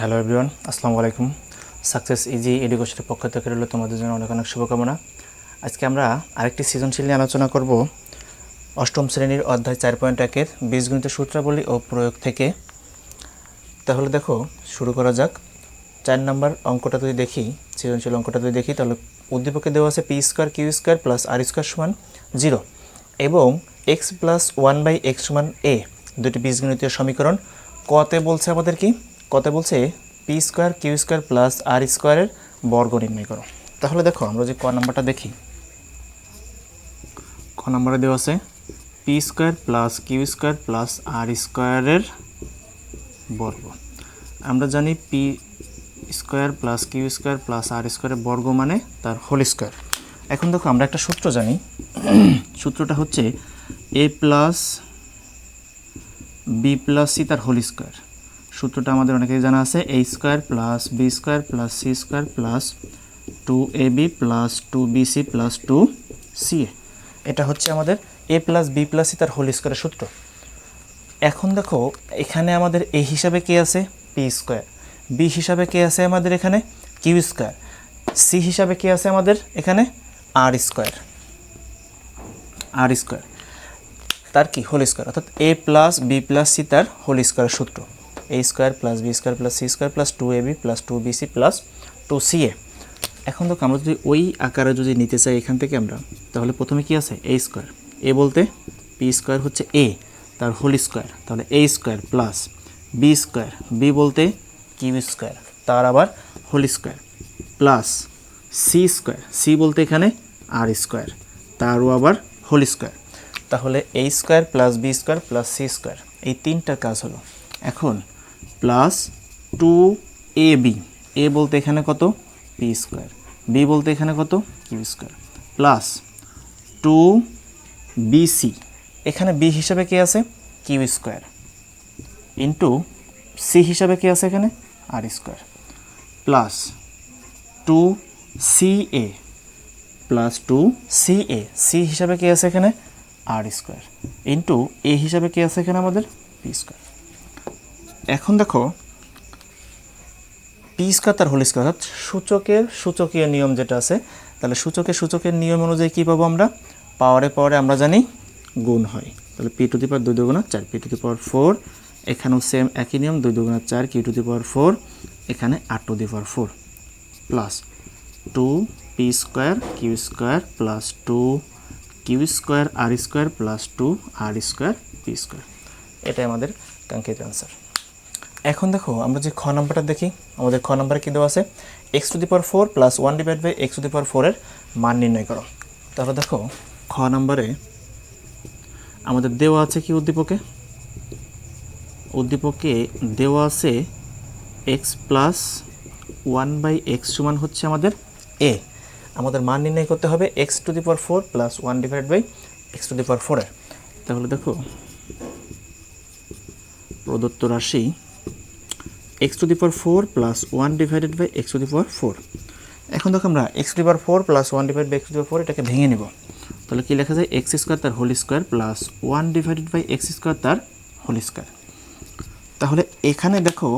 Hello everyone আসসালামু আলাইকুম success easy এডুকেশনের পক্ষ থেকে রইল তোমাদের জন্য অনেক অনেক শুভকামনা। আজকে আমরা আরেকটি সৃজনশীল নিয়ে আলোচনা করব। অষ্টম শ্রেণির অধ্যায় চার পয়েন্ট একের বীজগণিত সূত্রাবলী ও প্রয়োগ থেকে। তাহলে দেখো, শুরু করা যাক। চার নম্বর অঙ্কটা যদি দেখি, সৃজনশীল অঙ্কটা যদি দেখি, তাহলে উদ্দীপকে দেওয়া আছে P square Q square plus R square সমান জিরো এবং X plus one by X সমান এ দুটি বীজগণিতীয় সমীকরণ। কতে বলছে আমাদের কি? কতে বলছে, P square, Q square plus R স্কোয়ারের বর্গ নির্ণয় করো। তাহলে দেখো, আমরা যে ক নাম্বারটা দেখি, ক নাম্বারে দেওয়া আছে, P square plus Q square plus R স্কোয়ারের বর্গ। আমরা জানি P square plus Q square plus R স্কোয়ারের বর্গ মানে তার হোল স্কোয়ার। এখন দেখো, আমরা একটা সূত্র জানি, সূত্রটা হচ্ছে A plus B plus C তার হোল স্কোয়ার। সূত্রটা আমাদের অনেকেই জানা আছে A square plus B square plus C square plus two A B plus two B C plus two C A এটা হচ্ছে আমাদের A plus B plus C তার হোল স্কোয়ারের সূত্র। এখন দেখো, এখানে আমাদের এ হিসাবে কে আছে? পি স্কোয়ার বি হিসাবে কে আছে আমাদের এখানে? কিউ স্কোয়ার সি হিসাবে কে আছে আমাদের এখানে? আর স্কোয়ার আর স্কোয়ার তার কি? হোল স্কোয়ার অর্থাৎ A plus B plus C তার হোল স্কোয়ারের সূত্র। A square plus B square plus C square plus two A B plus two B C plus two C A এখন দেখো, আমরা যদি ওই আকারে যদি নিতে চাই এখান থেকে আমরা, তাহলে প্রথমে কি আছে? এ স্কোয়ার এ বলতে পি স্কোয়ার হচ্ছে এ তার হোল স্কোয়ার তাহলে a square plus b square b বলতে কিউ স্কোয়ার তার আবার whole square plus c square c বলতে এখানে আর স্কোয়ার তারও আবার হোল স্কোয়ার তাহলে a square plus b square plus c square এই তিনটা কাজ হলো। এখন plus two a b a বলতে এখানে কত? পি স্কোয়ার বি বলতে এখানে কত? Q square plus two b c এখানে বি হিসাবে কে আছে? কিউ স্কোয়ার ইন্টু সি হিসাবে কে আছে এখানে? আর square plus two c a plus two c a c হিসাবে কে আছে এখানে? আর স্কোয়ার ইন্টু এ হিসাবে কে আছে এখানে আমাদের? পি স্কোয়ার এখন দেখো পি স্কোয়ার তার হোল স্কোয়ার অর্থাৎ সূচকের সূচকীয় নিয়ম যেটা আছে, তাহলে সূচকের সূচকের নিয়ম অনুযায়ী কী পাবো আমরা? পাওয়ারে পাওয়ারে আমরা জানি গুণ হয়। তাহলে পি টু দি পাওয়ার দুই দুগুণা চার P to the power four এখানেও সেম একই নিয়ম, দুই দুগুণা চার Q to the power four এখানে আট two the power four plus two P square Q square plus two Q square R square plus two R square P square এটাই আমাদের কাঙ্ক্ষিত অ্যান্সার এখন দেখো, আমরা যে খ নাম্বারটা দেখি, আমাদের খ নাম্বারে কী দেওয়া আছে? X to the power four plus one divide by X to the power ফোরের মান নির্ণয় করো। তাহলে দেখো, খ নাম্বারে আমাদের দেওয়া আছে কি উদ্দীপকে? উদ্দীপকে দেওয়া আছে X plus one by X সমান হচ্ছে আমাদের এ আমাদের মান নির্ণয় করতে হবে X to the power four plus one divide by X to the power ফোরের তাহলে দেখো, প্রদত্ত রাশি X to the power four plus one divided by X to the power four এখন দেখো আমরা X to the power four plus one divide by X to four এটাকে ভেঙে নিব। তাহলে কী লেখা যায়? এক্স স্কোয়ার তার whole square plus one divided by X square তার হোল স্কোয়ার তাহলে এখানে দেখো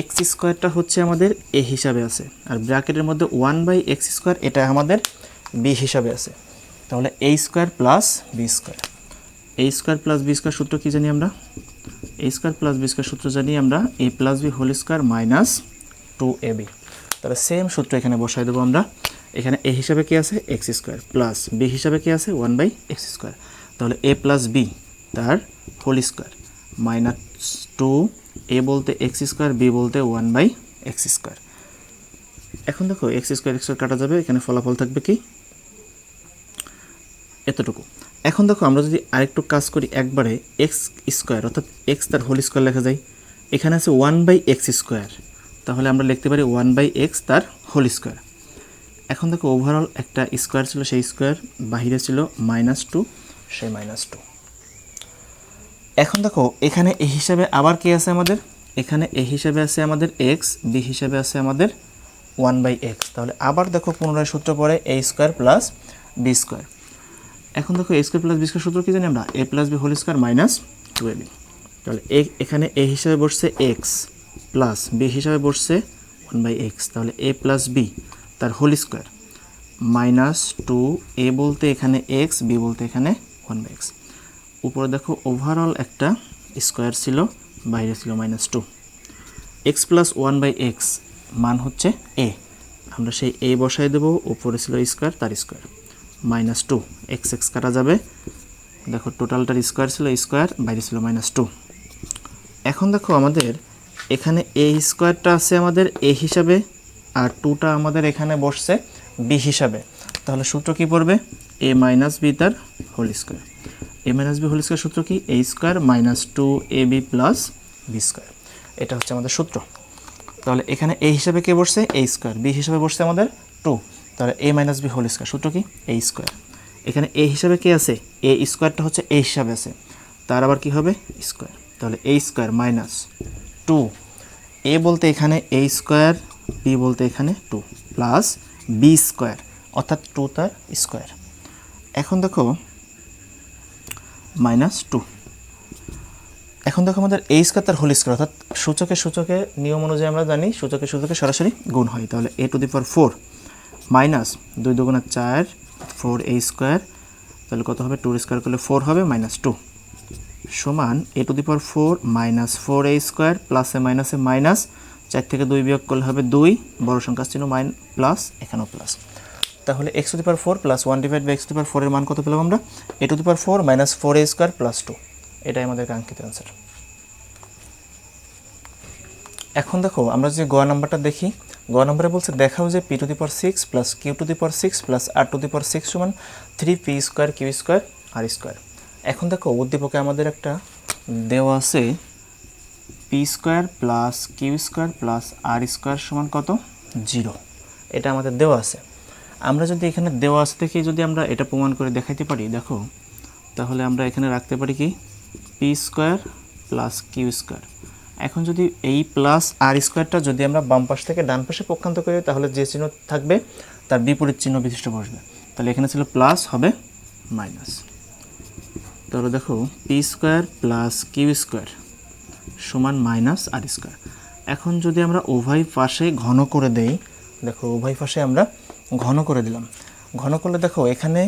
এক্স স্কোয়ারটা হচ্ছে আমাদের এ হিসাবে আছে, আর ব্র্যাকেটের মধ্যে ওয়ান বাই এক্স স্কোয়ার এটা আমাদের বি হিসাবে আছে। তাহলে A square plus B square A square plus B square সূত্র কী জানি আমরা? A square plus B square সূত্র জানি আমরা A plus B whole square minus two A B তাহলে সেম সূত্র এখানে বসাই দেবো আমরা। এখানে এ হিসাবে কি আছে? এক্স স্কোয়ার প্লাস বি হিসাবে কি আছে? ওয়ান বাই এক্স স্কোয়ার তাহলে এ প্লাস বি তার whole square minus two A বলতে এক্স স্কোয়ার বি বলতে ওয়ান বাই এক্স স্কোয়ার এখন দেখো এক্স স্কোয়ার এক্স কাটা যাবে, এখানে ফলাফল থাকবে কি? এতটুকু। এখন দেখো আমরা যদি আরেকটু কাজ করি একবারে এক্স স্কোয়ার, অর্থাৎ এক্স তার হোল স্কোয়ার লেখা যায়। এখানে আছে ওয়ান বাই এক্স স্কোয়ার তাহলে আমরা লিখতে পারি ওয়ান বাই এক্স তার হোল স্কোয়ার এখন দেখো ওভারঅল একটা স্কোয়ার ছিল, সেই স্কোয়ার বাহিরে ছিল মাইনাস টু সেই মাইনাস টু এখন দেখো এখানে এ হিসাবে আবার কি আছে আমাদের? এখানে এ হিসাবে আছে আমাদের এক্স বি হিসাবে আছে আমাদের ওয়ান বাই এক্স তাহলে আবার দেখো পুনরায় সূত্র পড়ে A square plus B square এখন দেখো A square plus B square সূত্র কী জানি আমরা? A plus B whole square minus two A B তাহলে এ এখানে এ হিসাবে বসছে এক্স প্লাস বি হিসাবে বসছে ওয়ান বাই এক্স তাহলে এ প্লাস বি তার whole square minus two A বলতে এখানে এক্স বি বলতে এখানে ওয়ান বাই এক্স উপরে দেখো ওভারঅল একটা স্কোয়ার ছিল, বাইরে ছিল minus two X plus one by X মান হচ্ছে এ আমরা সেই এ বসাই দেবো, উপরে ছিল স্কোয়ার তার square minus two X X কাটা যাবে। দেখো টোটালটার স্কোয়ার ছিল স্কোয়ার বাইরে ছিল মাইনাস টু এখন দেখো আমাদের এখানে এ স্কোয়ারটা আছে আমাদের এ হিসাবে আর টুটা আমাদের এখানে বসছে বি হিসাবে। তাহলে সূত্র কি পড়বে? এ মাইনাস বি তার whole square A minus B whole square সূত্র কি? A square minus two A B plus B square এটা হচ্ছে আমাদের সূত্র। তাহলে এখানে এ হিসাবে কে বসছে? এ স্কোয়ার বি হিসাবে বসছে আমাদের টু তাহলে A minus B whole square সূত্র কি? এ স্কোয়ার এখানে এ হিসাবে কে আছে? এ স্কোয়ারটা হচ্ছে এ হিসাবে আছে। তার আবার কি হবে? স্কোয়ার তাহলে A square minus two A বলতে এখানে এ স্কোয়ার বি বলতে এখানে টু প্লাস বি স্কোয়ার অর্থাৎ টু তার স্কোয়ার এখন দেখো মাইনাস টু এখন দেখো আমাদের এই স্কোয়ার তার হোল স্কোয়ার অর্থাৎ সূচকে সূচকে নিয়ম অনুযায়ী আমরা জানি সূচকে সূচকে সরাসরি গুণ হয়। তাহলে A to the power four minus দুই দুগুণা চার ফোর এ স্কোয়ার তাহলে কত হবে? টু স্কোয়ার করলে ফোর হবে মাইনাস টু সমান A to the power four minus four A square প্লাসে মাইনাসে মাইনাস চার থেকে দুই বিয়োগ করলে হবে দুই, বড় সংখ্যা চিহ্ন মাইন প্লাস এখানেও প্লাস তাহলে X to the power four plus one divide by X to the power ফোরের মান কত পেলাম আমরা? A to the power four minus four A square plus two এটাই আমাদের কাঙ্ক্ষিত অ্যান্সার এখন দেখো, আমরা যে গ নাম্বারটা দেখি গ নাম্বারে বলছে, দেখাও যে P to the power six plus Q to the power six plus R to the power six সমান three P square Q square R square এখন দেখো, উদ্দীপকে আমাদের একটা দেওয়া আছে P square plus Q square plus R square সমান কত? জিরো এটা আমাদের দেওয়া আছে। আমরা যদি এখানে দেওয়া আছে থেকে যদি আমরা এটা প্রমাণ করে দেখাইতে পারি, দেখো, তাহলে আমরা এখানে রাখতে পারি কি? P square plus Q square এখন যদি এই প্লাস আর স্কোয়ারটা যদি আমরা বাম পাশ থেকে ডান পাশে পক্ষান্ত করি, তাহলে যে চিহ্ন থাকবে, তার বিপরীত চিহ্ন বিশিষ্ট বসবে। তাহলে এখানে ছিল প্লাস হবে মাইনাস তাহলে দেখো P square plus Q square সমান মাইনাস আর স্কোয়ার এখন যদি আমরা উভয় পাশে ঘন করে দেই, দেখো উভয় পাশে আমরা ঘন করে দিলাম। ঘন করলে দেখো, এখানে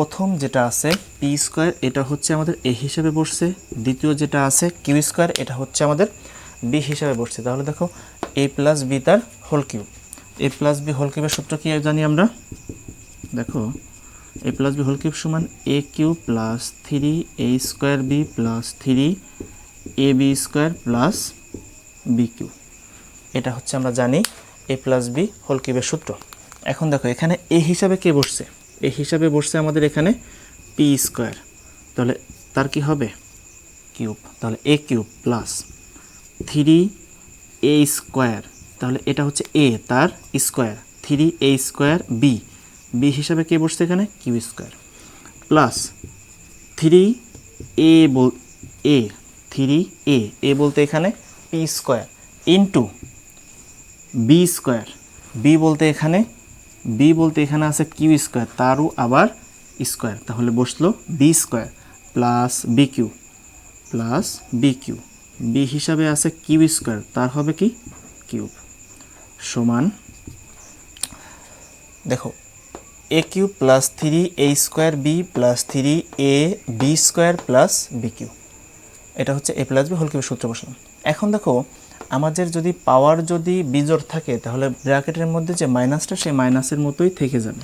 প্রথম যেটা আছে পি স্কোয়ার এটা হচ্ছে আমাদের এ হিসাবে বসছে। দ্বিতীয় যেটা আছে কিউ স্কোয়ার এটা হচ্ছে আমাদের বি হিসাবে বসছে। তাহলে দেখো এ প্লাস বি তার whole cube A plus B whole কিউবের সূত্র কী জানি আমরা? দেখো A plus B whole cube সমান A cube plus three A square B plus three A B square plus B cube এটা হচ্ছে আমরা জানি এ প্লাস বি হোল কিউবের সূত্র। এখন দেখো, এখানে এ হিসাবে কে বসছে? এ হিসাবে বসছে আমাদের এখানে পি স্কোয়ার তাহলে তার কি হবে? কিউব তাহলে A cube plus three A square তাহলে এটা হচ্ছে এ তার square three A square B B হিসাবে কে বসছে এখানে? Q square plus three A ball A three A A বলতে এখানে P square into B square B বলতে এখানে বি বলতে এখানে আছে কিউ স্কোয়ার তারও আবার স্কোয়ার তাহলে বসল B square plus B cube plus B cube B হিসাবে আছে কিউ স্কোয়ার তার হবে কি? কিউব সমান, দেখো A cube plus three A square B plus three A B square plus B cube এটা হচ্ছে এ প্লাস বি হোল কিউবের সূত্র বসালাম। এখন দেখো আমাদের যদি পাওয়ার যদি বিজোর থাকে, তাহলে ব্র্যাকেটের মধ্যে যে মাইনাসটা, সেই মাইনাসের মতোই থেকে যাবে।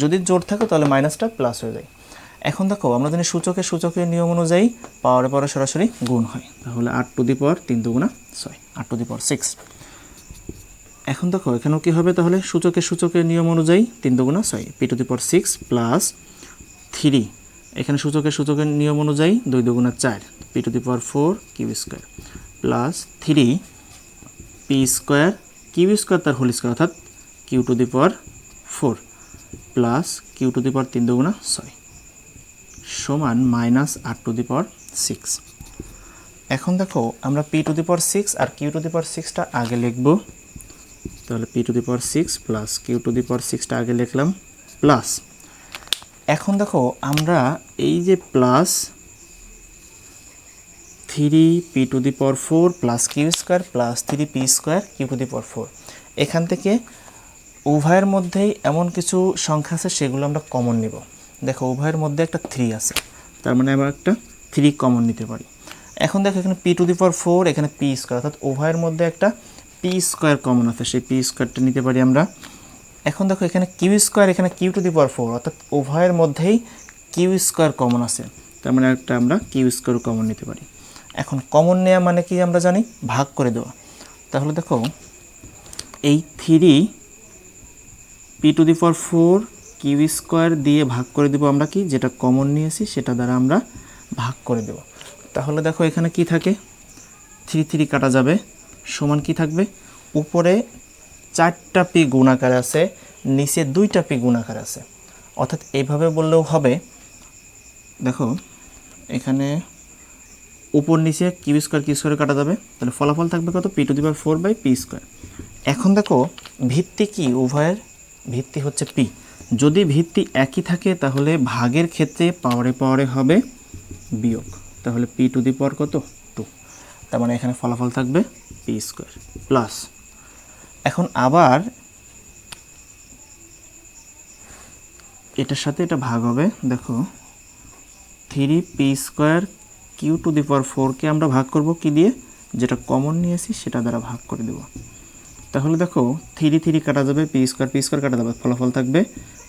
যদি জোর থাকে, তাহলে মাইনাসটা প্লাস হয়ে যায়। এখন দেখো, আমরা জানি সূচকে সূচকের নিয়ম অনুযায়ী পাওয়ারে পাওয়ারে সরাসরি গুণ হয়, তাহলে আট টু দি পাওয়ার তিন দুগুণা ছয়, আট টু দি পাওয়ার সিক্স এখন দেখো, এখানেও কী হবে তাহলে? সূচকের সূচকের নিয়ম অনুযায়ী তিন দুগুণা ছয় P to the power six plus three এখানে সূচকের সূচকের নিয়ম অনুযায়ী দুই দুগুণা চার P to the power four Q square plus three P square Q square তার হোল স্কোয়ার অর্থাৎ Q to the power four plus Q to the power তিন দুগুণা ছয় সমান মাইনাস আট টু দি পাওয়ার সিক্স এখন দেখো আমরা P to the power six R Q to the power সিক্সটা আগে লিখব। তাহলে P to the power six plus Q to the power সিক্সটা আগে লিখলাম প্লাস এখন দেখো আমরা এই যে plus three P to the power four plus Q square plus three P square Q to the power four. এখান থেকে উভয়ের মধ্যেই এমন কিছু সংখ্যা আছে, সেগুলো আমরা কমন নিব। দেখো, উভয়ের মধ্যে একটা থ্রি আছে। তার মানে আমরা একটা থ্রি কমন নিতে পারি। এখন দেখো, এখানে P to the power four, এখানে পি স্কোয়ার। অর্থাৎ উভয়ের মধ্যে একটা পি স্কোয়ার কমন আছে। সেই পি স্কোয়ারটা নিতে পারি আমরা। এখন দেখো, এখানে কিউ স্কোয়ার, এখানে Q to the power four. অর্থাৎ উভয়ের মধ্যেই কিউ স্কোয়ার কমন আছে। তার মানে একটা আমরা কিউ স্কোয়ার কমন নিতে পারি। এখন কমন নেওয়া মানে কি আমরা জানি? ভাগ করে দেওয়া। তাহলে দেখো, এই three p to the power four q square দিয়ে ভাগ করে দেবো আমরা কি? যেটা কমন নিয়েছি, সেটা দ্বারা আমরা ভাগ করে দেব। তাহলে দেখো এখানে কি থাকে? থ্রি থ্রি কাটা যাবে। সমান কি থাকবে? উপরে চারটা পি গুণাকার আছে, নিচে দুইটা পি গুণাকার আছে। অর্থাৎ এইভাবে বললেও হবে। দেখো, এখানে উপর নিচে কিউ স্কোয়ার কিউ স্কোয়ার কাটা যাবে। তাহলে ফলাফল থাকবে কত? P to the power four by p square এখন দেখো, ভিত্তি কি উভয়ের? ভিত্তি হচ্ছে পি যদি ভিত্তি একই থাকে, তাহলে ভাগের ক্ষেত্রে পাওয়ারে পাওয়ারে হবে বিয়োগ। তাহলে পি টু দি পাওয়ার কত? টু তার মানে এখানে ফলাফল থাকবে পি স্কোয়ার প্লাস এখন আবার এটার সাথে এটা ভাগ হবে, দেখো three p square q to the power ফোরকে আমরা ভাগ করব কি দিয়ে? যেটা কমন নিয়েছি সেটা দ্বারা ভাগ করে দেব। তাহলে দেখো থ্রি থ্রি কাটা যাবে পি স্কোয়ার পি স্কোয়ার কাটা যাবে, ফলাফল থাকবে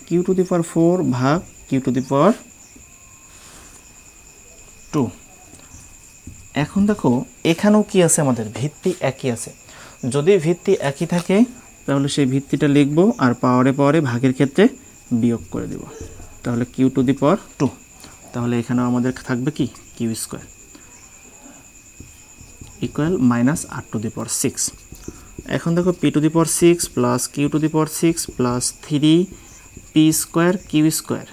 q to the power four ভাগ q to the power two এখন দেখো, এখানেও কি আছে আমাদের? ভিত্তি একই আছে। যদি ভিত্তি একই থাকে, তাহলে সেই ভিত্তিটা লিখব আর পাওয়ারে পাওয়ারে ভাগের ক্ষেত্রে বিয়োগ করে দেব। তাহলে q to the power two তাহলে এখানেও আমাদের থাকবে কি? Q square equal minus r to the power six এখন দেখো p to the power six plus q to the power six plus three p square q square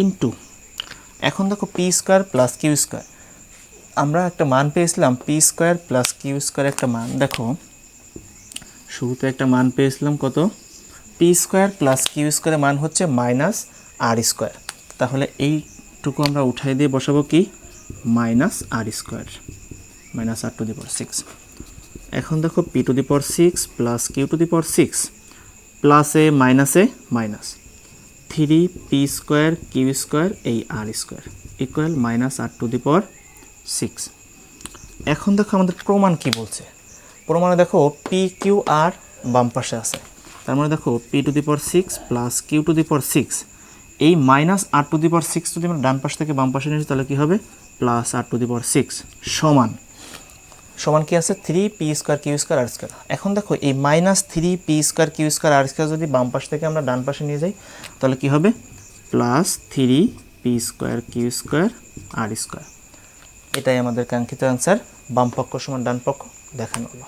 into এখন দেখো p square plus q square আমরা একটা মান পেয়েছিলাম p square plus q square একটা মান। দেখো, শুরুতে একটা মান পেয়েছিলাম কত? পি স্কোয়ার প্লাস কিউ স্কোয়ারের মান হচ্ছে মাইনাস আর স্কোয়ার তাহলে এইটুকু আমরা উঠাই দিয়ে বসাবো কি? Minus r square, minus r to the power six এখন দেখো p to the power six plus q to the power six প্লাসে মাইনাসে minus three p square q square এই r square equal minus r to the power six এখন দেখো আমাদের প্রমাণ কি বলছে। প্রমাণে দেখো পি কিউ আর বাম পাশে আছে। তার মানে দেখো p to the power six plus q to the power six এই minus r to the power six যদি আমরা ডান পাশ থেকে বাম পাশে নিয়েছি তাহলে কী হবে? Plus r to the power six সমান। সমান কি আছে? Three p square q square r square এখন দেখো, এই minus three p square q square r square যদি বাম পাশ থেকে আমরা ডান পাশে নিয়ে যাই, তাহলে কি হবে? Plus three p square q square r square এটাই আমাদের কাঙ্ক্ষিত অ্যান্সার বাম পক্ষ সমান ডান পক্ষ, দেখানো হলো।